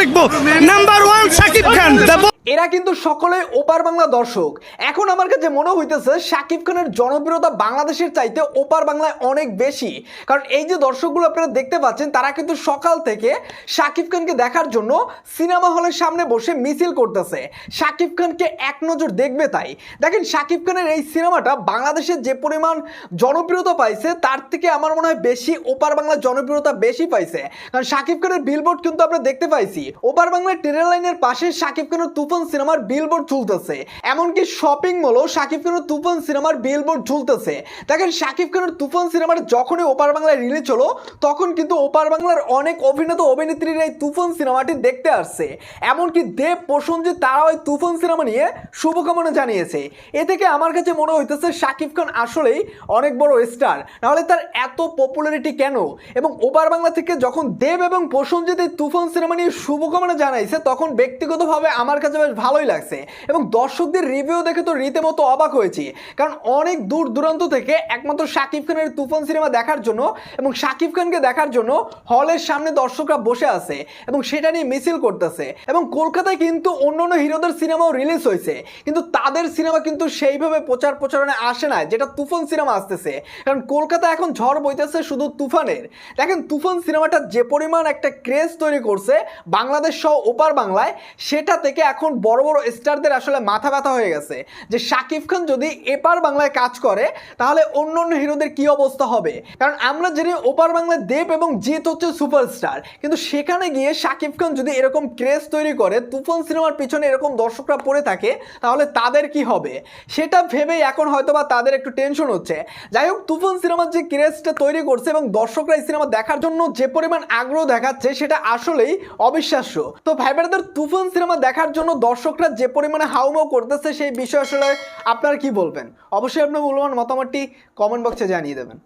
দেখব। Number one Shakib Khan এরা কিন্তু সকলে ওপার বাংলা দর্শক। এখন আমার কাছে মনে হইতেছে শাকিব খানের জনপ্রিয়তা বাংলাদেশের চাইতে ওপার বাংলায় অনেক বেশি। কারণ এই যে দর্শকগুলো আপনারা দেখতে পাচ্ছেন, তারা কিন্তু সকাল থেকে শাকিব খানকে দেখার জন্য সিনেমা হলের সামনে বসে মিছিল করতেছে। শাকিব খানকে এক নজর দেখবে তাই। দেখেন, শাকিব খানের এই সিনেমাটা বাংলাদেশের যে পরিমাণ জনপ্রিয়তা পাইছে, তার থেকে আমার মনে হয় বেশি ওপার বাংলার জনপ্রিয়তা বেশি পাইছে। কারণ শাকিব খানের বিলবোর্ড কিন্তু আমরা দেখতে পাইছি। ওপার বাংলার ট্রেন লাইনের পাশে শাকিব খানের তুফান সিনেমার বিলবোর্ড ঝুলতেছে। এমনকি শপিং মলও শাকিব খানের তুফান সিনেমার বিলবোর্ড ঝুলতেছে। দেখেন শাকিব খানের তুফান সিনেমার যখনই ওপার বাংলায় রিলিজ হলো, তখন কিন্তু ওপার বাংলার অনেক অভিনেতা অভিনেত্রীরা এই তুফান সিনেমাটি দেখতে আসছে। এমনকি দেব প্রসঞ্জিৎ তারাও এই তুফান সিনেমা নিয়ে শুভকামনা জানিয়েছে। এ থেকে আমার কাছে মনে হইতেছে শাকিব খান আসলেই অনেক বড় স্টার নাহলে তার এত পপুলারিটি কেন? এবং ওপার বাংলা থেকে যখন দেব এবং প্রসঞ্জিৎ এই তুফান সিনেমা নিয়ে শুভকামনা জানাইছে, তখন ব্যক্তিগতভাবে আমার কাছে বেশ ভালোই লাগছে। এবং দর্শকদের রিভিউ দেখে তো রীতিমতো অবাক হয়েছি। কারণ অনেক দূর দূরান্ত থেকে একমাত্র শাকিব খানের তুফান সিনেমা দেখার জন্য এবং শাকিব খানকে দেখার জন্য হলের সামনে দর্শকরা বসে আছে এবং সেটা নিয়ে মিছিল করতেছে। এবং কলকাতায় কিন্তু অন্য অন্য হিরোদের সিনেমাও রিলিজ হয়েছে। কিন্তু তাদের সিনেমা কিন্তু সেইভাবে প্রচার প্রচারণে আসে না যেটা তুফান সিনেমা আসতেছে। কারণ কলকাতা এখন ঝড় বইতেছে শুধু তুফানের। দেখেন, তুফান সিনেমাটা যে পরিমাণ একটা ক্রেজ তৈরি করছে, বাংলাদেশ সহ ওপার বাংলায়, সেটা থেকে এখন বড় বড় স্টারদের আসলে মাথা ব্যথা হয়ে গেছে। যে শাকিব খান যদি এপার বাংলায় কাজ করে, তাহলে অন্য অন্য হিরোদের কি অবস্থা হবে? কারণ আমরা জানি ওপার বাংলায় দেব এবং জিৎ হচ্ছে সুপারস্টার। কিন্তু সেখানে গিয়ে শাকিব খান যদি এরকম ক্রেজ তৈরি করে, তুফান সিনেমার পিছনে এরকম দর্শকরা পড়ে থাকে, তাহলে তাদের কি হবে? সেটা ভেবেই এখন হয়তোবা তাদের একটু টেনশন হচ্ছে। যাই হোক, তুফান সিনেমার যে ক্রেজটা তৈরি করছে এবং দর্শকরা এই সিনেমা দেখার জন্য যে পরিমাণ আগ্রহ দেখাচ্ছে, সেটা আসলেই অবিশ্বাস্য। তো ভাই ব্রাদার তুফান সিনেমা দেখার জন্য দর্শকরা যে পরিমাণে হাউমাউ করতেছে সেই বিষয়ে আসলে আপনারা কি বলবেন? অবশ্যই আপনার মূল্যবান মতামতটি কমেন্ট বক্সে জানিয়ে দেবেন।